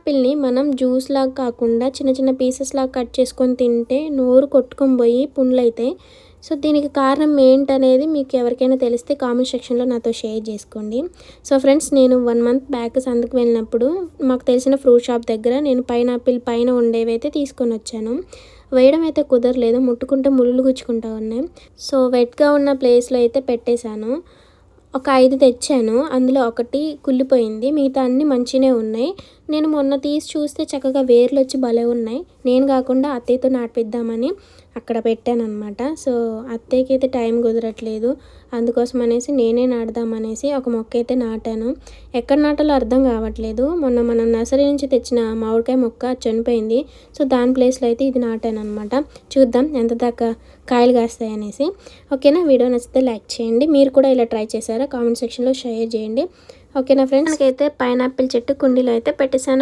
పైనాపిల్ని మనం జ్యూస్ లాగా కాకుండా చిన్న చిన్న పీసెస్ లాగా కట్ చేసుకొని తింటే నోరు కొట్టుకొని పోయి పుండ్లు అవుతాయి సో దీనికి కారణం ఏంటనేది మీకు ఎవరికైనా తెలిస్తే కామెంట్ సెక్షన్లో నాతో షేర్ చేసుకోండి. సో ఫ్రెండ్స్ నేను వన్ మంత్ బ్యాక్ సందుకు వెళ్ళినప్పుడు మాకు తెలిసిన ఫ్రూట్ షాప్ దగ్గర నేను పైనాపిల్ పైన ఉండేవి అయితే తీసుకొని వచ్చాను. వేయడం అయితే కుదరలేదు ముట్టుకుంటే ముళ్ళు గుచ్చుకుంటా ఉన్నాయి. సో వెట్గా ఉన్న ప్లేస్లో అయితే పెట్టేశాను. ఒక ఐదు తెచ్చాను అందులో ఒకటి కుళ్ళిపోయింది మిగతా అన్ని మంచిగానే ఉన్నాయి. నేను మొన్న తీసి చూస్తే చక్కగా వేర్లు వచ్చి భలే ఉన్నాయి. నేను కాకుండా అత్తయ్యతో నాటిపిద్దామని అక్కడ పెట్టాను అనమాట సో అత్తయ్యకి అయితే టైం కుదరట్లేదు. అందుకోసం అనేసి నేనే నాటుదామనేసి ఒక మొక్క అయితే నాటాను. ఎక్కడ నాటాలో అర్థం కావట్లేదు. మొన్న మనం నర్సరీ నుంచి తెచ్చిన మామిడికాయ మొక్క చనిపోయింది. సో దాని ప్లేస్లో అయితే ఇది నాటాను అనమాట చూద్దాం ఎంత దాకా కాయలు కాస్తాయి అనేసి. ఓకేనా? వీడియో నచ్చితే లైక్ చేయండి. మీరు కూడా ఇలా ట్రై చేశారా? కామెంట్ సెక్షన్లో షేర్ చేయండి. ఓకేనా ఫ్రెండ్స్? నాకైతే పైనాపిల్ చెట్టు కుండీలో అయితే పెట్టేశాను.